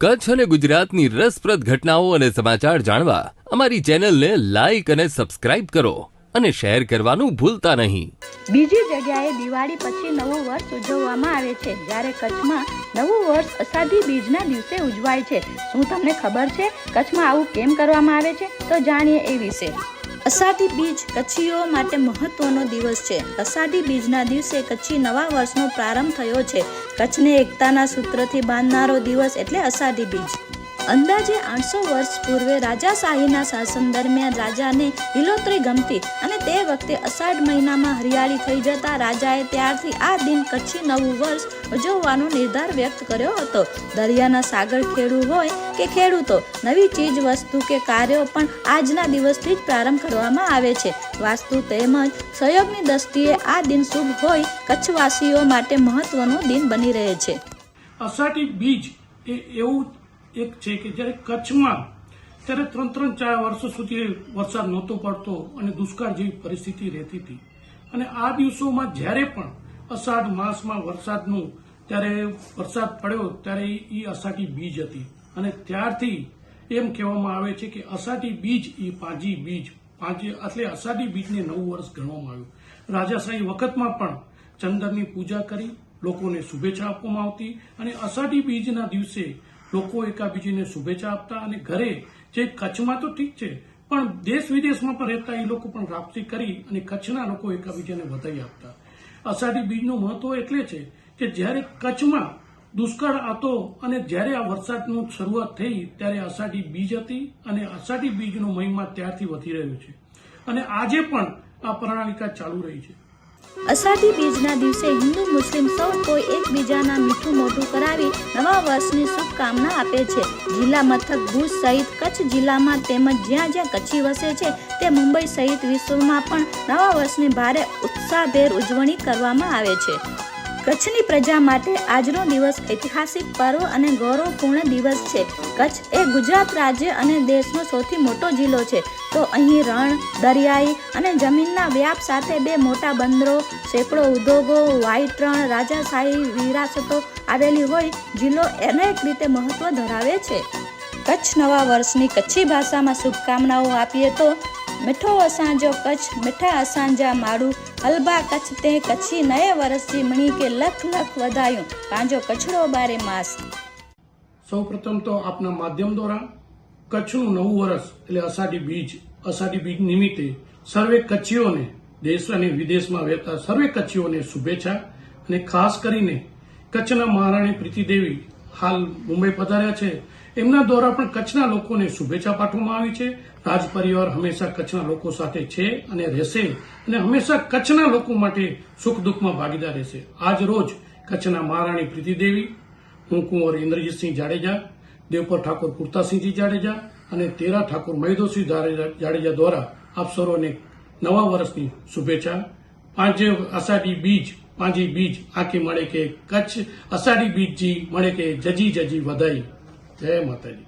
કચ્છ અને ગુજરાતની રસપ્રદ ઘટનાઓ અને સમાચાર જાણવા અમારી ચેનલને લાઈક અને સબસ્ક્રાઇબ કરો અને શેર કરવાનું ભૂલતા નહીં. બીજી જગ્યાએ દિવાળી પછી નવું વર્ષ ઉજવવામાં આવે છે, જ્યારે કચ્છમાં નવું વર્ષ અષાઢી બીજના દિવસે ઉજવાય છે. શું તમને ખબર છે કચ્છમાં આવું કેમ કરવામાં આવે છે? તો જાણીએ એ વિશે. અષાઢી બીજ કચ્છીઓ માટે મહત્વનો દિવસ છે. અષાઢી બીજના દિવસે કચ્છી નવા વર્ષનો પ્રારંભ થયો છે. કચ્છને એકતાના સૂત્રથી બાંધનારો દિવસ એટલે અષાઢી બીજ. અંદાજે આઠસો વર્ષ પૂર્વે રાજાશાહીના શાસન દરમિયાન રાજાને લીલોતરી ગમતી અને તે વખતે અષાઢ મહિનામાં હરિયાળી થઈ જતા રાજાએ ત્યારથી આ દિન કચ્છી નવું વર્ષ ઉજવવાનો નિર્ધાર વ્યક્ત કર્યો હતો. દરિયાના સાગર ખેડૂ હોય કે ખેડૂતો, નવી ચીજ, વસ્તુ કે કાર્યો પણ આજના દિવસથી જ પ્રારંભ કરવામાં આવે છે. વાસ્તુ તેમજ સહયોગની દ્રષ્ટિએ આ દિન શુભ હોય કચ્છવાસીઓ માટે મહત્વનું દિન બની રહે છે. અષાઢી બીજ એ એવું એક છે કે જ્યારે કચ્છમાં, ત્યારે ત્રણ ત્રણ ચાર વર્ષો સુધી વરસાદ નહોતો પડતો અને દુષ્કાળ જેવી પરિસ્થિતિ રહેતી હતી. અને આ દિવસોમાં જ્યારે પણ અષાઢ માસમાં વરસાદનું, ત્યારે વરસાદ પડ્યો, ત્યારે એ અષાઢી બીજ હતી. અને ત્યારથી એમ કહેવામાં આવે છે કે અષાઢી બીજ એ પાંજી બીજ, પાંજી એટલે અષાઢી બીજને નવું વર્ષ ગણવામાં આવ્યું. રાજાશાહી વખતમાં પણ ચંદનની પૂજા કરી, લોકોને શુભેચ્છા આપવામાં આવતી અને અષાઢી બીજના દિવસે લોકો એકાબીજીને શુભેચ્છા આપતા અને ઘરે જે કચ્છમાં તો ઠીક છે, પણ દેશ વિદેશમાં પણ રહેતા એ લોકો પણ રાપસી કરી અને કચ્છના લોકો એકાબીજાને વધાઈ આપતા. અષાઢી બીજનું મહત્વ એટલે છે કે જ્યારે કચ્છમાં દુષ્કાળ હતો અને જ્યારે આ વરસાદનું શરૂઆત થઈ, ત્યારે અષાઢી બીજ હતી અને અષાઢી બીજનો મહિમા ત્યારથી વધી રહ્યો છે. અને આજે પણ આ પ્રણાલિકા ચાલુ રહી છે. અષાઢી બીજના દિવસે હિન્દુ મુસ્લિમ સૌ કોઈ એકબીજાના મીઠું મોઢું કરાવી નવા વર્ષની શુભકામના આપે છે. જિલ્લા મથક ભુજ સહિત કચ્છ જિલ્લામાં તેમજ જ્યાં જ્યાં કચ્છી વસે છે તે મુંબઈ સહિત વિશ્વમાં પણ નવા વર્ષની ભારે ઉત્સાહભેર ઉજવણી કરવામાં આવે છે. કચ્છની પ્રજા માટે આજનો દિવસ ઐતિહાસિક, પર્વ અને ગૌરવપૂર્ણ દિવસ છે. કચ્છ એ ગુજરાત રાજ્ય અને દેશનો સૌથી મોટો જિલ્લો છે. તો અહીં રણ, દરિયાઈ અને જમીનના વ્યાપ સાથે બે મોટા બંદરો, સેંકડો ઉદ્યોગો વ્હાઇટ રણ, રાજાશાહી વિરાસતો આવેલી હોય, જિલ્લો અનેક રીતે મહત્વ ધરાવે છે. કચ્છ નવા વર્ષની કચ્છી ભાષામાં શુભકામનાઓ આપીએ તો અસાંજો કચ્છ, મીઠા અસાંજા માડું હલબા કચ્છ તે કચ્છી નયે વર્ષથી મણી કે લખ લખ વધાયું. પાંજો કચ્છડો બારે માસ. સૌ પ્રથમ તો આપના માધ્યમ દ્વારા કચ્છનું નવું વર્ષ એટલે અષાઢી બીજ અષાઢી બીજ નિમિત્તે સર્વે કચ્છીઓને, દેશ અને વિદેશમાં રહેતા સર્વે કચ્છીઓને શુભેચ્છા. અને ખાસ કરીને કચ્છના મહારાણી પ્રીતિદેવી હાલ મુંબઈ પધાર્યા છે. એમના દ્વારા પણ કચ્છના લોકોને શુભેચ્છા પાઠવવામાં આવી છે. રાજ પરિવાર હંમેશા કચ્છના લોકો સાથે છે અને રહેશે અને હંમેશા કચ્છના લોકો માટે સુખ દુઃખમાં ભાગીદાર રહેશે. આજ રોજ કચ્છના મહારાણી પ્રીતિદેવી હું કુંવર ઇન્દ્રજીતસિંહ જાડેજા, દેવપર ઠાકોર કુર્તાસિંહજી જાડેજા અને તેરા ઠાકોર મહિદોસિંહ જાડેજા દ્વારા આપ સર્વને નવા વર્ષની શુભેચ્છા પાંચ અષાઢી બીજ, પાંજી બીજ આખી મળે કે કચ્છ, અષાઢી બીજજી મળે કે જજી જજી વધાઈ. જય માતાજી.